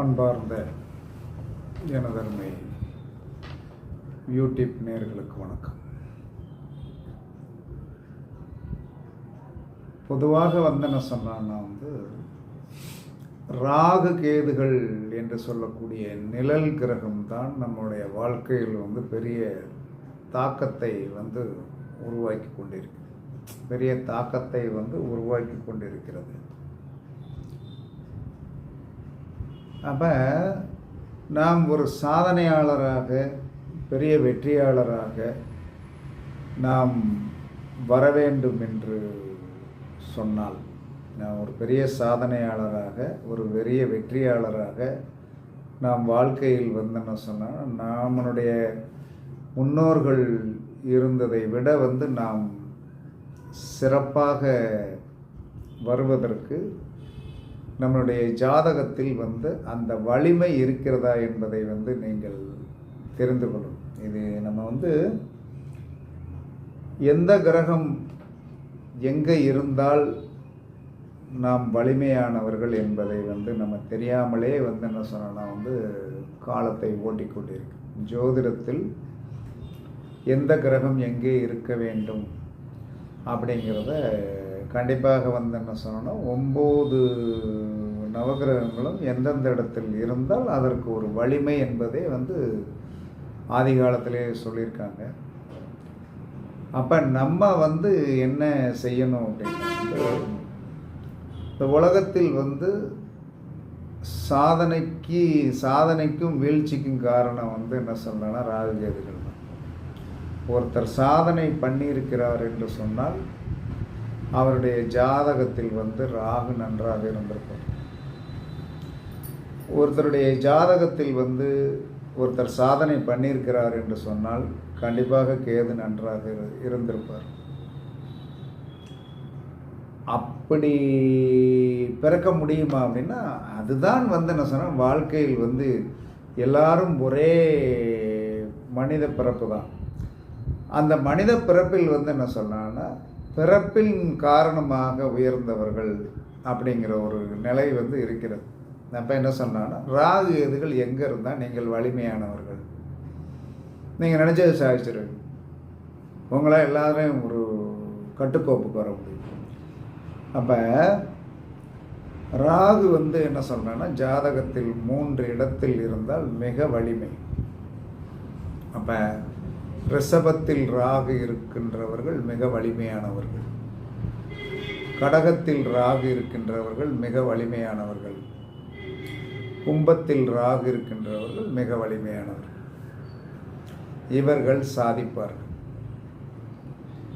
அன்பார்ந்த எனதருமை யூடியூப் நேர்களுக்கு வணக்கம். பொதுவாக வந்து என்ன சொன்னான்னா வந்து ராகு கேதுகள் என்று சொல்லக்கூடிய நிழல் கிரகம் தான் நம்முடைய வாழ்க்கையில் வந்து பெரிய தாக்கத்தை வந்து உருவாக்கி கொண்டிருக்கு. பெரிய தாக்கத்தை வந்து உருவாக்கி கொண்டிருக்கிறது. அப்போ நாம் ஒரு சாதனையாளராக பெரிய வெற்றியாளராக நாம் வர வேண்டும் என்று சொன்னால் நாம் ஒரு பெரிய சாதனையாளராக ஒரு பெரிய வெற்றியாளராக நாம் வாழ்க்கையில் வந்து என்ன சொன்னால் நம்மளுடைய முன்னோர்கள் இருந்ததை விட வந்து நாம் சிறப்பாக வருவதற்கு நம்மளுடைய ஜாதகத்தில் வந்து அந்த வலிமை இருக்கிறதா என்பதை வந்து நீங்கள் தெரிந்து கொள்ளும். இது நம்ம வந்து எந்த கிரகம் எங்கே இருந்தால் நாம் வலிமையானவர்கள் என்பதை வந்து நம்ம தெரியாமலே வந்து என்ன சொன்னோம்னா வந்து காலத்தை ஓட்டிக்கொண்டிருக்கு ஜோதிடத்தில் எந்த கிரகம் எங்கே இருக்க வேண்டும் அப்படிங்கிறத கண்டிப்பாக வந்து என்ன சொன்னோன்னா ஒம்பது நவகிரகங்களும் எந்தெந்த இடத்தில் இருந்தால் அதற்கு ஒரு வலிமை என்பதே வந்து ஆதி காலத்திலே சொல்லியிருக்காங்க. அப்போ நம்ம வந்து என்ன செய்யணும் அப்படின்னா வந்து இந்த உலகத்தில் வந்து சாதனைக்கு சாதனைக்கும் வீழ்ச்சிக்கும் காரணம் வந்து என்ன சொல்லணும்னா ராகுகேதுகள் தான் ஒருத்தர் சாதனை பண்ணியிருக்கிறார் என்று சொன்னால் அவருடைய ஜாதகத்தில் வந்து ராகு நன்றாக இருந்திருப்பார் ஒருத்தருடைய ஜாதகத்தில் வந்து ஒருத்தர் சாதனை பண்ணியிருக்கிறார் என்று சொன்னால் கண்டிப்பாக கேது நன்றாக இரு- இருந்திருப்பார். அப்படி பிறக்க முடியுமா அப்படின்னா அதுதான் வந்து என்ன சொன்னால் வாழ்க்கையில் வந்து எல்லாரும் ஒரே மனித பிறப்பு தான் அந்த மனித பிறப்பில் வந்து என்ன சொன்னான்னா பிறப்பின் காரணமாக உயர்ந்தவர்கள் அப்படிங்கிற ஒரு நிலை வந்து இருக்கிறது. அப்போ என்ன சொன்னான்னா ராகு எதுகள் எங்கே இருந்தால் நீங்கள் வலிமையானவர்கள். நீங்கள் நினச்சது சாதிச்சிருவீங்க உங்களால் எல்லாரையும் ஒரு கட்டுக்கோப்புக்கு வர முடியும். அப்போ ராகு வந்து என்ன சொல்கிறேன்னா ஜாதகத்தில் மூன்று இடத்தில் இருந்தால் மிக வலிமை. அப்போ ரிஷபத்தில் ராகு இருக்கின்றவர்கள் மிக வலிமையானவர்கள். கடகத்தில் ராகு இருக்கின்றவர்கள் மிக வலிமையானவர்கள். கும்பத்தில் ராகு இருக்கின்றவர்கள் மிக வலிமையானவர்கள். இவர்கள் சாதிப்பார்கள்.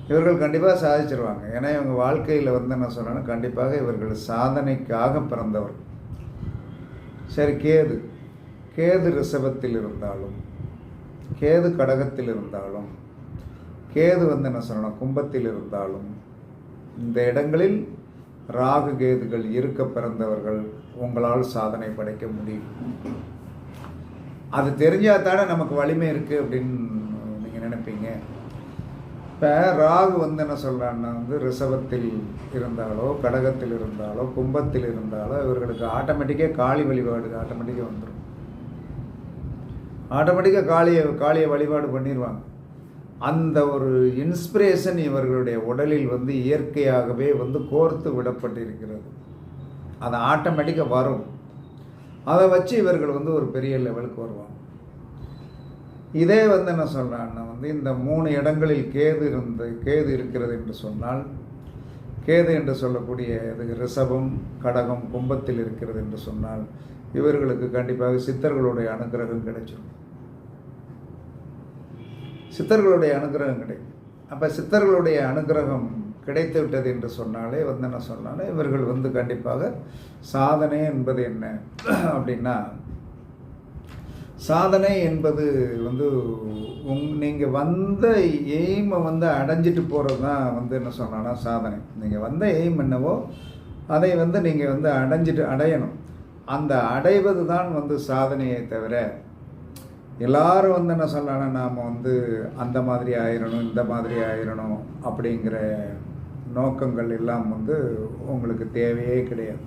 இவர்கள் கண்டிப்பாக சாதிச்சிருவாங்க. ஏன்னா இவங்க வாழ்க்கையில் வந்து என்ன சொல்கிறேன்னா கண்டிப்பாக இவர்கள் சாதனைக்காக பிறந்தவர்கள். சரி கேது. கேது ரிஷபத்தில் இருந்தாலும் கேது கடகத்தில் இருந்தாலும் கேது வந்து என்ன சொல்லணும் கும்பத்தில் இருந்தாலும் இந்த இடங்களில் ராகு கேதுகள் இருக்க பிறந்தவர்கள் உங்களால் சாதனை படைக்க முடியும். அது தெரிஞ்சால் தானே நமக்கு வலிமை இருக்குது அப்படின்னு நீங்கள் நினைப்பீங்க. இப்போ ராகு வந்து என்ன சொல்கிறான்னா வந்து ரிசவத்தில் இருந்தாலோ கடகத்தில் இருந்தாலோ கும்பத்தில் இருந்தாலோ இவர்களுக்கு ஆட்டோமேட்டிக்காக காளி வழிபாடு ஆட்டோமேட்டிக்காக வந்துடும் ஆட்டோமேட்டிக்காக காளியை காளியை வழிபாடு பண்ணிடுவாங்க அந்த ஒரு இன்ஸ்பிரேஷன் இவர்களுடைய உடலில் வந்து இயற்கையாகவே வந்து கோர்த்து விடப்பட்டிருக்கிறது. அது ஆட்டோமேட்டிக்காக வரும். அதை வச்சு இவர்கள் வந்து ஒரு பெரிய லெவலுக்கு வருவாங்க. இதே வந்து என்ன சொல்கிறான்னா வந்து இந்த மூணு இடங்களில் கேது இருந்த கேது இருக்கிறது என்று சொன்னால் கேது என்று சொல்லக்கூடிய இது ரிஷபம் கடகம் கும்பத்தில் இருக்கிறது என்று சொன்னால் இவர்களுக்கு கண்டிப்பாக சித்தர்களுடைய அனுகிரகம் கிடைச்சிடும் சித்தர்களுடைய அனுகிரகம் கிடைக்கும். அப்போ சித்தர்களுடைய அனுகிரகம் கிடைத்து விட்டது என்று சொன்னாலே வந்து என்ன சொன்னாலே இவர்கள் வந்து கண்டிப்பாக சாதனை என்பது என்ன? அப்படின்னா சாதனை என்பது வந்து உங் நீங்கள் வந்த எய்மை வந்து அடைஞ்சிட்டு போகிறது தான் வந்து என்ன சொன்னான்னா சாதனை. நீங்கள் வந்த எய்ம் என்னவோ அதை வந்து நீங்கள் வந்து அடைஞ்சிட்டு அடையணும். அந்த அடைவது தான் வந்து சாதனையை தவிர எல்லாரும் வந்து என்ன சொல்லலாம் நாம் வந்து அந்த மாதிரி ஆயிரணும் இந்த மாதிரி ஆயிரணும் அப்படிங்கிற நோக்கங்கள் எல்லாம் வந்து உங்களுக்கு தேவையே கிடையாது.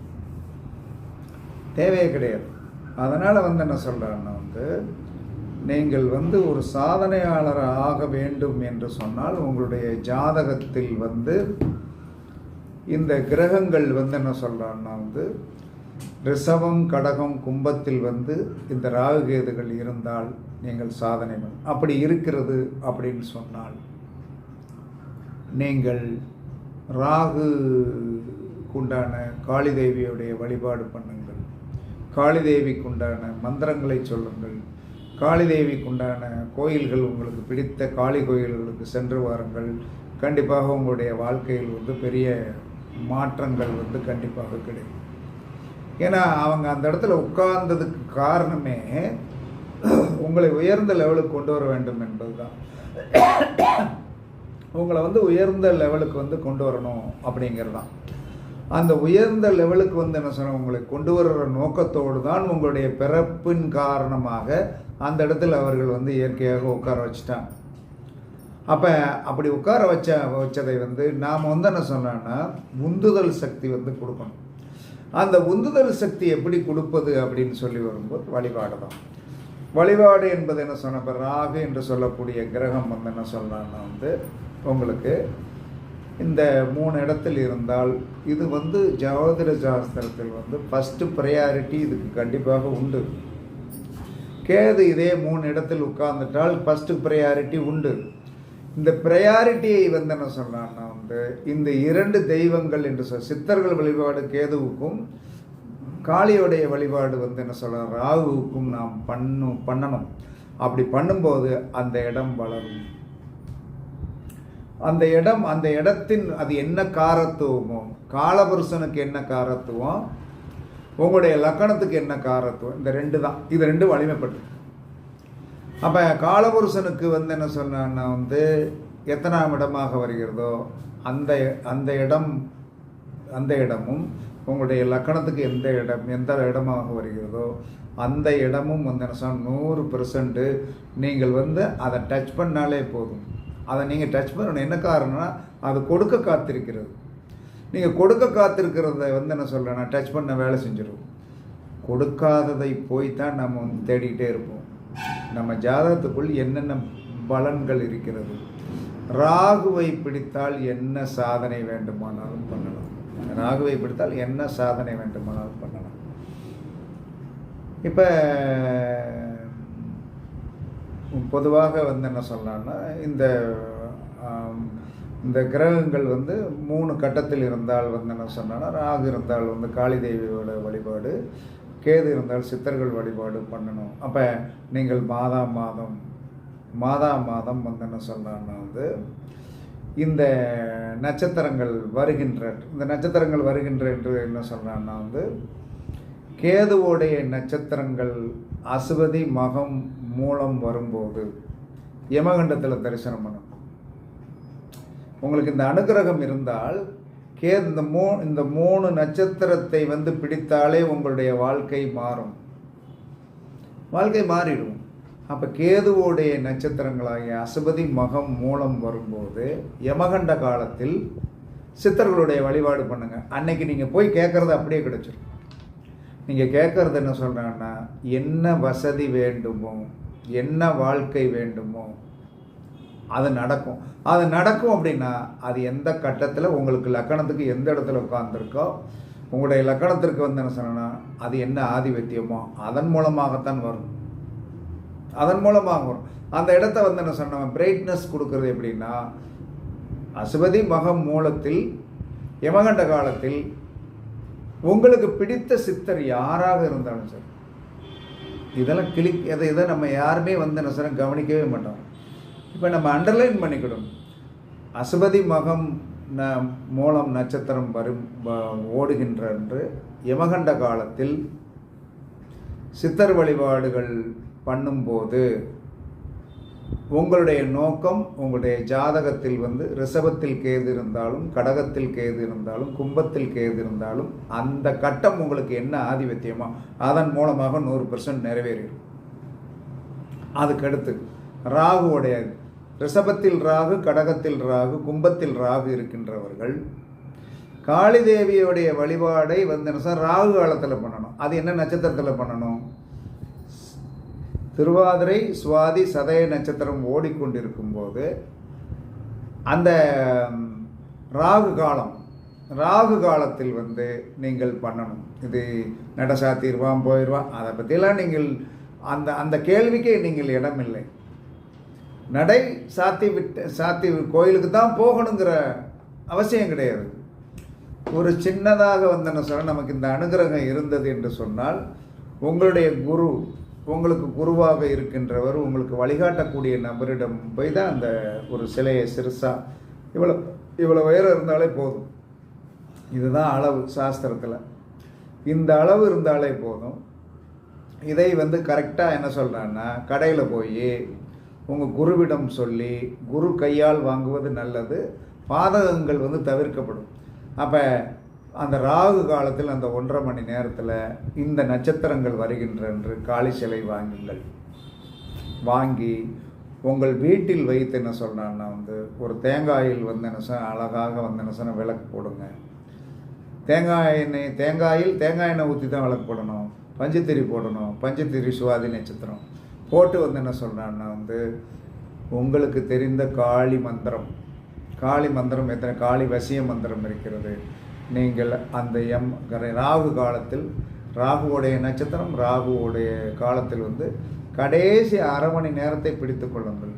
தேவையே கிடையாது. அதனால் வந்து என்ன சொல்கிறேன்னா வந்து நீங்கள் வந்து ஒரு சாதனையாளர் ஆக வேண்டும் என்று சொன்னால் உங்களுடைய ஜாதகத்தில் வந்து இந்த கிரகங்கள் வந்து என்ன சொல்கிறான்னா வந்து ரிஷபம் கடகம் கும்பத்தில் வந்து இந்த ராகுகேதுகள் இருந்தால் நீங்கள் சாதனை அப்படி இருக்கிறது அப்படின்னு சொன்னால் நீங்கள் ராகு உண்டான காளி தேவியுடைய வழிபாடு பண்ணுங்கள். காளி தேவிக்குண்டான மந்திரங்களை சொல்லுங்கள். காளி தேவிக்குண்டான கோயில்கள் உங்களுக்கு பிடித்த காளி கோயில்களுக்கு சென்று வாருங்கள். கண்டிப்பாக உங்களுடைய வாழ்க்கையில் வந்து பெரிய மாற்றங்கள் வந்து கண்டிப்பாக கிடைக்கும். ஏன்னா அவங்க அந்த இடத்துல உட்கார்ந்ததுக்கு காரணமே உங்களை உயர்ந்த லெவலுக்கு கொண்டு வர வேண்டும் என்பதுதான். உங்களை வந்து உயர்ந்த லெவலுக்கு வந்து கொண்டு வரணும் அப்படிங்கிறது தான் அந்த உயர்ந்த லெவலுக்கு வந்து என்ன சொன்ன உங்களை கொண்டு வர்ற நோக்கத்தோடு தான் உங்களுடைய பிறப்பின் காரணமாக அந்த இடத்துல அவர்கள் வந்து இயற்கையாக உட்கார வச்சுட்டாங்க. அப்போ அப்படி உட்கார வச்ச வச்சதை வந்து நாம் வந்து என்ன சொன்னோன்னா உந்துதல் சக்தி வந்து கொடுக்கணும். அந்த உந்துதல் சக்தி எப்படி கொடுப்பது அப்படின்னு சொல்லி வரும்போது வழிபாடு தான். வழிபாடு என்பது என்ன சொன்ன ராகு என்று சொல்லக்கூடிய கிரகம் வந்து என்ன சொல்லலாம்னா வந்து உங்களுக்கு இந்த மூணு இடத்தில் இருந்தால் இது வந்து ஜோதிட சாஸ்திரத்தில் வந்து ஃபஸ்ட்டு ப்ரையாரிட்டி இதுக்கு கண்டிப்பாக உண்டு. கேது இதே மூணு இடத்தில் உட்கார்ந்துட்டால் ஃபஸ்ட்டு ப்ரையாரிட்டி உண்டு. இந்த ப்ரையாரிட்டியை வந்து என்ன சொல்கிறான்னா வந்து இந்த இரண்டு தெய்வங்கள் என்று சொல் சித்தர்கள் வழிபாடு கேதுவுக்கும் காளியோடைய வழிபாடு வந்து என்ன சொல்ல ராகுவுக்கும் நாம் பண்ணும் பண்ணணும். அப்படி பண்ணும்போது அந்த இடம் வளரும். அந்த இடம் அந்த இடத்தின் அது என்ன காரத்துவமோ காலபுருஷனுக்கு என்ன காரத்துவம் உங்களுடைய லக்கணத்துக்கு என்ன காரத்துவம் இந்த ரெண்டு தான். இது ரெண்டு வலிமைப்பட்டு. அப்போ காலபுருஷனுக்கு வந்து என்ன சொன்னான்னா வந்து எத்தனாம் இடமாக வருகிறதோ அந்த அந்த இடம் அந்த இடமும் உங்களுடைய லக்கணத்துக்கு எந்த இடம் எந்த இடமாக வருகிறதோ அந்த இடமும் வந்து என்ன சொன்னால் நூறு பெர்சன்ட்டு நீங்கள் வந்து அதை டச் பண்ணாலே போதும். அதை நீங்கள் டச் பண்ணணும். என்ன காரணம்னா அது கொடுக்க காத்திருக்கிறது. நீங்கள் கொடுக்க காத்திருக்கிறத வந்து என்ன சொல்கிறேன்னா டச் பண்ண வேலை செஞ்சிடும் கொடுக்காததை போய் தான் நம்ம வந்து தேடிக்கிட்டே இருப்போம். நம்ம ஜாதகத்துக்குள் என்னென்ன பலன்கள் இருக்கிறது? ராகுவை பிடித்தால் என்ன சாதனை வேண்டுமானாலும் பண்ணலாம். ராகுவை பிடித்தால் என்ன சாதனை வேண்டுமானாலும் பண்ணலாம். இப்போ பொதுவாக வந்து என்ன சொல்லலாம்னா இந்த இந்த கிரகங்கள் வந்து மூணு கட்டத்தில் இருந்தால் வந்து என்ன சொன்னால் ராகு இருந்தால் வந்து காளி தேவியோட வழிபாடு கேது இருந்தால் சித்தர்கள் வழிபாடு பண்ணணும். அப்போ நீங்கள் மாதா மாதம் மாதா மாதம் வந்து என்ன சொன்னான்னா வந்து இந்த நட்சத்திரங்கள் வருகின்ற இந்த நட்சத்திரங்கள் வருகின்ற என்று என்ன சொல்கிறான்னா வந்து கேதுவோடைய நட்சத்திரங்கள் அசுவதி மகம் மூலம் வரும்போது யமகண்டத்தில் தரிசனம் பண்ணணும். உங்களுக்கு இந்த அனுக்கிரகம் இருந்தால் கேது இந்த மூ இந்த மூணு நட்சத்திரத்தை வந்து பிடித்தாலே உங்களுடைய வாழ்க்கை மாறும். வாழ்க்கை மாறிடும். அப்போ கேதுவோடைய நட்சத்திரங்களாகிய அசுபதி மகம் மூலம் வரும்போது யமகண்ட காலத்தில் சித்தர்களுடைய வழிபாடு பண்ணுங்கள் அன்னைக்கு நீங்கள் போய் கேட்குறது அப்படியே கிடச்சிடும் நீங்கள் கேட்குறது என்ன சொல்கிறாங்கன்னா என்ன வசதி வேண்டுமோ என்ன வாழ்க்கை வேண்டுமோ அது நடக்கும். அது நடக்கும் அப்படின்னா அது எந்த கட்டத்தில் உங்களுக்கு லக்கணத்துக்கு எந்த இடத்துல உட்காந்துருக்கோ உங்களுடைய லக்கணத்திற்கு வந்து என்ன சொன்னா அது என்ன ஆதிபத்தியமோ அதன் மூலமாகத்தான் வரும். அதன் மூலமாக வரும். அந்த இடத்த வந்து என்ன சொன்ன பிரைட்னஸ் கொடுக்குறது எப்படின்னா அசுபதி மகம் மூலத்தில் யமகண்ட காலத்தில் உங்களுக்கு பிடித்த சித்தர் யாராக இருந்தாலும் சரி இதெல்லாம் கிளிக் இதை இதை நம்ம யாருமே வந்து என்ன சொன்னால் கவனிக்கவே மாட்டோம். இப்போ நம்ம அண்டர்லைன் பண்ணிக்கிடும் அசுபதி மகம் ந மூலம் நட்சத்திரம் வரும் ஓடுகின்றன்று ஓடுகின்ற என்று யமகண்ட காலத்தில் சித்தர் வழிபாடுகள் பண்ணும்போது உங்களுடைய நோக்கம் உங்களுடைய ஜாதகத்தில் வந்து ரிஷபத்தில் கேது இருந்தாலும் கடகத்தில் கேது இருந்தாலும் கும்பத்தில் கேது இருந்தாலும் அந்த கட்டம் உங்களுக்கு என்ன ஆதிபத்தியமோ அதன் மூலமாக நூறு பர்சன்ட் நிறைவேறிடும். அதுக்கடுத்து ராகுவுடைய ரிஷபத்தில் ராகு கடகத்தில் ராகு கும்பத்தில் ராகு இருக்கின்றவர்கள் காளி தேவியோடைய வழிபாடை வந்து என்ன சார் ராகு காலத்தில் பண்ணணும். அது என்ன நட்சத்திரத்தில் பண்ணணும்? திருவாதிரை சுவாதி சதய நட்சத்திரம் ஓடிக்கொண்டிருக்கும் போது அந்த ராகு காலம் ராகு காலத்தில் வந்து நீங்கள் பண்ணணும். இது நடசாத்திடுவான் போயிடுவான் அதை பற்றிலாம் நீங்கள் அந்த அந்த கேள்விக்கே நீங்கள் இடமில்லை. நடை சாத்தி விட்டு சாத்தி கோயிலுக்கு தான் போகணுங்கிற அவசியம் கிடையாது. ஒரு சின்னதாக வந்தன சொல்ல நமக்கு இந்த அனுகிரகம் இருந்தது என்று சொன்னால் உங்களுடைய குரு உங்களுக்கு குருவாக இருக்கின்றவர் உங்களுக்கு வழிகாட்டக்கூடிய நபரிடம் போய் தான் அந்த ஒரு சிலையை சிறுசாக இவ்வளோ இவ்வளோ உயரம் இருந்தாலே போதும். இதுதான் அளவு சாஸ்திரத்தில். இந்த அளவு இருந்தாலே போதும். இதை வந்து கரெக்டாக என்ன சொல்கிறான்னா கடையில் போய் உங்கள் குருவிடம் சொல்லி குரு கையால் வாங்குவது நல்லது பாதகங்கள் வந்து தவிர்க்கப்படும். அப்போ அந்த ராகு காலத்தில் அந்த ஒன்றரை மணி நேரத்தில் இந்த நட்சத்திரங்கள் வருகின்ற என்று காளி சிலை வாங்குங்கள். வாங்கி உங்கள் வீட்டில் வைத்து என்ன சொல்கிறான்னா வந்து ஒரு தேங்காயில் வந்து என்ன சொன்ன அழகாக வந்து என்ன சொன்ன விளக்கு போடுங்க. தேங்காய் எண்ணெய் தேங்காயில் தேங்காய் எண்ணெய் ஊற்றி தான் விளக்கு போடணும். பஞ்சத்திரி போடணும். பஞ்சத்திரி சுவாதி நட்சத்திரம். போட்டு வந்து என்ன சொல்கிறான்னா வந்து உங்களுக்கு தெரிந்த காளி மந்திரம். காளி மந்திரம் எத்தனை? காளி வசிய மந்திரம் இருக்கிறது. நீங்கள் அந்த எம் கரை- ராகு காலத்தில் ராகுவோடைய நட்சத்திரம் ராகுவோடைய காலத்தில் வந்து கடைசி அரை மணி நேரத்தை பிடித்து கொள்ளுங்கள்.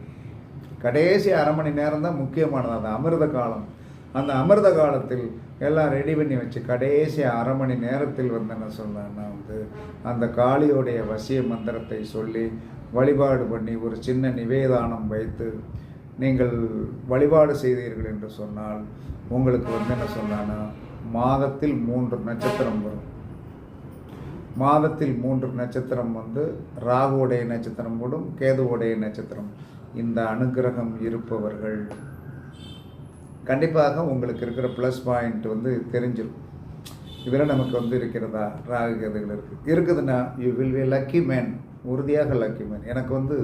கடைசி அரை மணி நேரம் தான் முக்கியமானது. அது அமிர்த காலம். அந்த அமிர்த காலத்தில் எல்லாம் ரெடி பண்ணி வச்சு கடைசி அரை மணி நேரத்தில் வந்து என்ன சொல்லலாம்னா வந்து அந்த காளியோடைய வசிய மந்திரத்தை சொல்லி வழிபாடு பண்ணி ஒரு சின்ன நிவேதானம் வைத்து நீங்கள் வழிபாடு செய்தீர்கள் என்று சொன்னால் உங்களுக்கு வந்து என்ன சொன்னான்னா மாதத்தில் மூன்று நட்சத்திரம் வரும். மாதத்தில் மூன்று நட்சத்திரம் வந்து ராகுவுடைய நட்சத்திரம் கூடும் கேதுவுடைய நட்சத்திரம். இந்த அனுக்கிரகம் இருப்பவர்கள் கண்டிப்பாக உங்களுக்கு இருக்கிற ப்ளஸ் பாயிண்ட் வந்து தெரிஞ்சிடும் இதில் நமக்கு வந்து இருக்கிறதா? ராகு கேதுகள் இருக்குது இருக்குதுன்னா you will be lucky man உறுதியாக லக்கிமேன் எனக்கு வந்து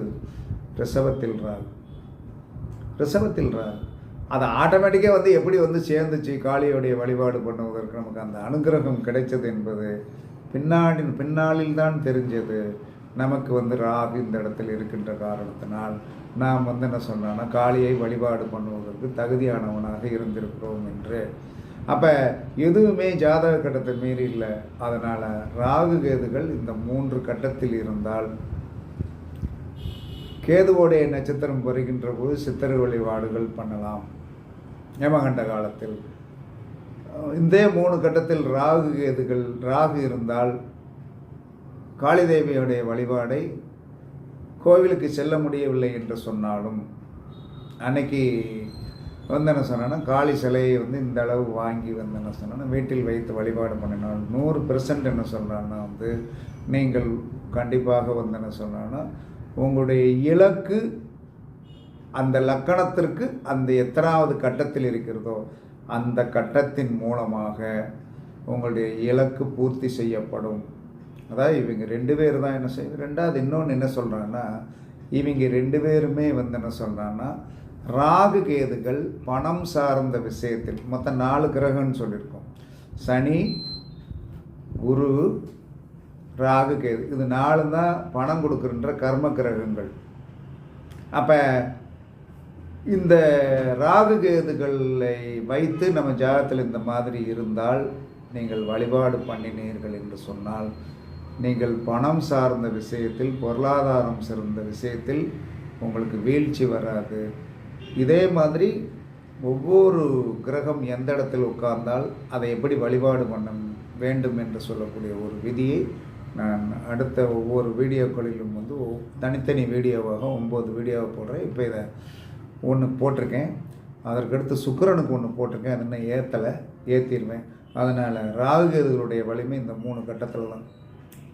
ரிசவத்தில் ராகு ரிசவத்தில் ராகு அது ஆட்டோமேட்டிக்காக வந்து எப்படி வந்து சேர்ந்துச்சு காளியோடைய வழிபாடு பண்ணுவதற்கு நமக்கு அந்த அனுகிரகம் கிடைச்சது என்பது பின்னாடி பின்னாளில் தான் தெரிஞ்சது. நமக்கு வந்து ராகு இந்த இடத்தில் இருக்கின்ற காரணத்தினால் நாம் வந்து என்ன சொன்னோன்னா காளியை வழிபாடு பண்ணுவதற்கு தகுதியானவனாக இருந்திருக்கிறோம் என்று அப்போ எதுவுமே ஜாதக கட்டத்தை மீறி இல்லை. அதனால் ராகு கேதுகள் இந்த மூன்று கட்டத்தில் இருந்தால் கேதுவோடைய நட்சத்திரம் வருகின்ற போது சித்திர வழிபாடுகள் பண்ணலாம். யமகண்ட காலத்தில். அஹ் இந்த மூணு கட்டத்தில் ராகு கேதுகள் ராகு இருந்தால் காளிதேவியுடைய வழிபாடை கோவிலுக்கு செல்ல முடியவில்லை என்று சொன்னாலும் அன்னைக்கு வந்து என்ன சொன்னேன்னா காளி சிலையை வந்து இந்த அளவு வாங்கி வந்து என்ன சொன்னேன்னா வீட்டில் வைத்து வழிபாடு பண்ணினால் நூறு பெர்சன்ட் என்ன சொல்கிறான்னா வந்து நீங்கள் கண்டிப்பாக வந்து என்ன சொன்னான்னா உங்களுடைய இலக்கு அந்த லக்கணத்திற்கு அந்த எத்தனாவது கட்டத்தில் இருக்கிறதோ அந்த கட்டத்தின் மூலமாக உங்களுடைய இலக்கு பூர்த்தி செய்யப்படும். அதாவது இவங்க ரெண்டு பேர் தான் என்ன செய்ய ரெண்டாவது இன்னொன்று என்ன சொல்கிறாங்கன்னா இவங்க ரெண்டு பேருமே வந்து என்ன சொல்கிறாங்கன்னா ராகு கேதுகள் பணம் சார்ந்த விஷயத்தில் மொத்தம் நாலு கிரகம்னு சொல்லியிருக்கோம். சனி குரு ராகு கேது இது நாலு தான் பணம் கொடுக்குறன்ற கர்ம கிரகங்கள். அப்போ இந்த ராகு கேதுகளை வைத்து நம்ம ஜாதத்தில் இந்த மாதிரி இருந்தால் நீங்கள் வழிபாடு பண்ணினீர்கள் என்று சொன்னால் நீங்கள் பணம் சார்ந்த விஷயத்தில் பொருளாதாரம் சார்ந்த விஷயத்தில் உங்களுக்கு வீழ்ச்சி வராது. இதே மாதிரி ஒவ்வொரு கிரகம் எந்த இடத்தில் உட்கார்ந்தால் அதை எப்படி வழிபாடு பண்ண வேண்டும் என்று சொல்லக்கூடிய ஒரு விதியை நான் அடுத்த ஒவ்வொரு வீடியோக்களிலும் வந்து தனித்தனி வீடியோவாக ஒம்பது வீடியோவை போடுறேன். இப்போ இதை ஒன்று போட்டிருக்கேன். அதற்கடுத்து சுக்கரனுக்கு ஒன்று போட்டிருக்கேன். அது இன்னும் ஏற்றலை ஏற்றிடுவேன் அதனால் ராகுகேதுகளுடைய வலிமை இந்த மூணு கட்டத்தில் தான்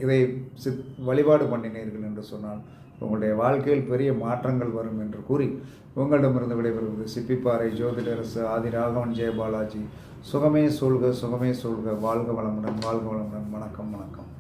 இதை சித் வழிபாடு பண்ணினீர்கள் என்று சொன்னால் உங்களுடைய வாழ்க்கையில் பெரிய மாற்றங்கள் வரும் என்று கூறி உங்களிடமிருந்து விடைபெறுவது சிப்பிப்பாறை ஜோதிடரசு ஆதி ராகவன் ஜெயபாலாஜி. சுகமே சூழ்க சுகமே சூழ்க. வாழ்க வளமுடன் வாழ்க வளமுடன். வணக்கம் வணக்கம்.